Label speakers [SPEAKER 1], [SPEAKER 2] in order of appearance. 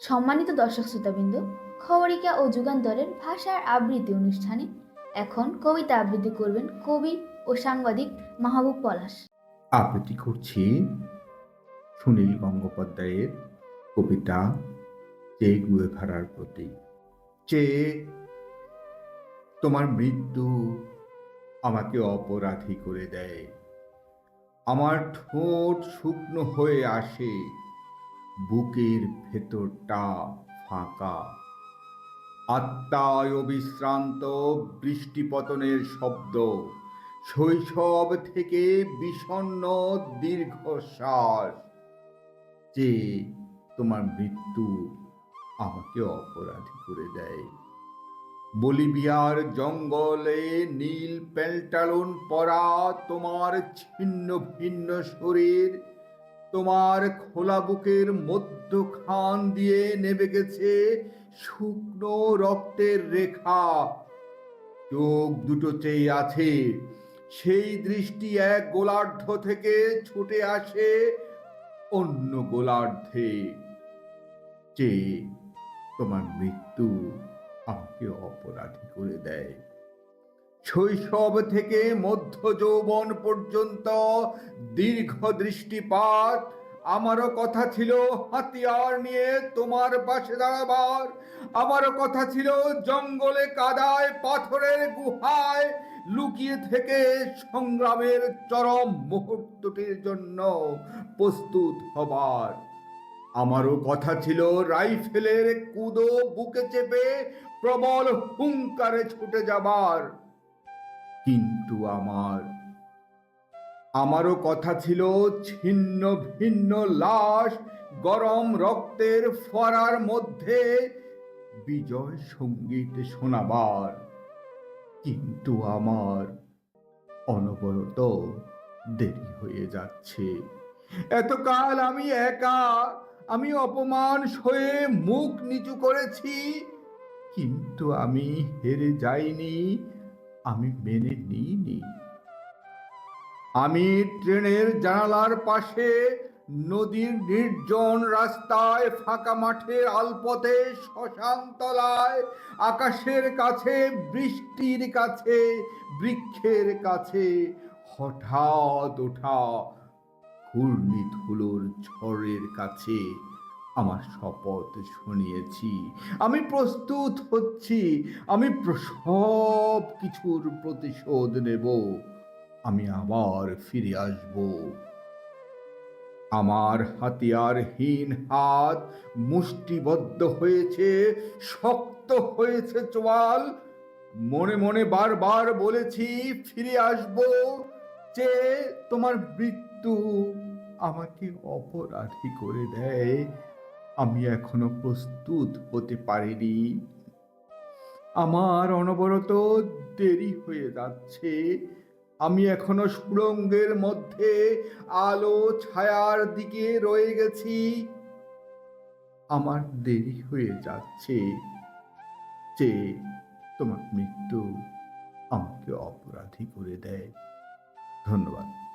[SPEAKER 1] সম্মানিত দর্শক শ্রোতাবৃন্দ, খবরিকা ও যুগান্তরের ভাষার আবৃত্তি অনুষ্ঠানে এখন কবিতা আবৃত্তি করবেন কবি ও সাংবাদিক মাহবুব পলাশ।
[SPEAKER 2] আবৃত্তি করছি সুনীল গঙ্গোপাধ্যায়ের কবিতা চে গুয়েভারার প্রতি চে তোমার মৃত্যু আমাকে অপরাধী করে দেয়। আমার ঠোঁট শুকনো হয়ে আসে বুকের ভেতরটা ফাঁকা। আত্মায় অবিশ্রান্ত বৃষ্টিপতনের শব্দ, শৈশব থেকে বিষণ্ণ দীর্ঘশ্বাস, যে তোমার মৃত্যু আমাকে অপরাধী করে দেয়। বলিভিয়ার জঙ্গলে নীল প্যান্টালুন পরা তোমার ছিন্ন ভিন্ন শরীর তোমার খোলা বুকের মধ্যখান দিয়ে নেমে গেছে শুকনো রক্তের রেখা। চোখ দুটো চেয়ে আছে। সেই দৃষ্টি এক গোলার্ধ থেকে ছুটে আসে অন্য গোলার্ধে। যে তোমার মৃত্যু আমাকে অপরাধী করে দেয়। শৈশব থেকে মধ্য যৌবন পর্যন্ত দীর্ঘ দৃষ্টিপাত আমারও কথা ছিল হাতিয়ার নিয়ে তোমার পাশে দাঁড়াবার। আমারও কথা ছিল জঙ্গলে কাদায়, পাথরের গুহায় লুকিয়ে থেকে সংগ্রামের চরম মুহূর্তটির জন্য প্রস্তুত হবার। আমারও কথা ছিল রাইফেলের কুদো বুকে চেপে প্রবল হুঙ্কারে ছুটে যাবার। কিন্তু আমার। আমারও কথা ছিল ছিন্ন ভিন্ন লাশ গরম রক্তের ফরার মধ্যে বিজয় সংগীত শোনাবার। কিন্তু আমার অনবরত দেরি হয়ে যাচ্ছে। এতকাল আমি একা, আমি অপমান সয়ে মুখ নিচু করেছি, কিন্তু আমি হেরে যাইনি। আমি মেনে নিইনি। আমি ট্রেনের জানালার পাশে নদীর নির্জন রাস্তায় ফাঁকা মাঠের আলপথে শ্মশান তলায়, আকাশের কাছে, বৃষ্টির কাছে, বৃক্ষের কাছে হঠাৎ ওঠা ঘূর্ণি ধুলোর ঝড়ের কাছে। আমার শপথ শুনিয়েছি। আমি প্রস্তুত হচ্ছি। আমি সব কিছুর প্রতিশোধ নেব। আমি আবার ফিরে আসব। আমার হাতিয়ারহীন হাত মুষ্টিবদ্ধ হয়েছে, শক্ত হয়েছে চোয়াল। মনে মনে বারবার বলেছি, ফিরে আসব যে তোমার মৃত্যু আমাকে অপরাধী করে দেয়। আমি এখনও প্রস্তুত হতে পারিনি। আমার অনবরত দেরি হয়ে যাচ্ছে। আমি এখনও সুড়ঙ্গের মধ্যে আলো ছায়ার দিকে রয়ে গেছি। আমার দেরি হয়ে যাচ্ছে যে তোমার মৃত্যু আমাকে অপরাধী করে দেয়। ধন্যবাদ।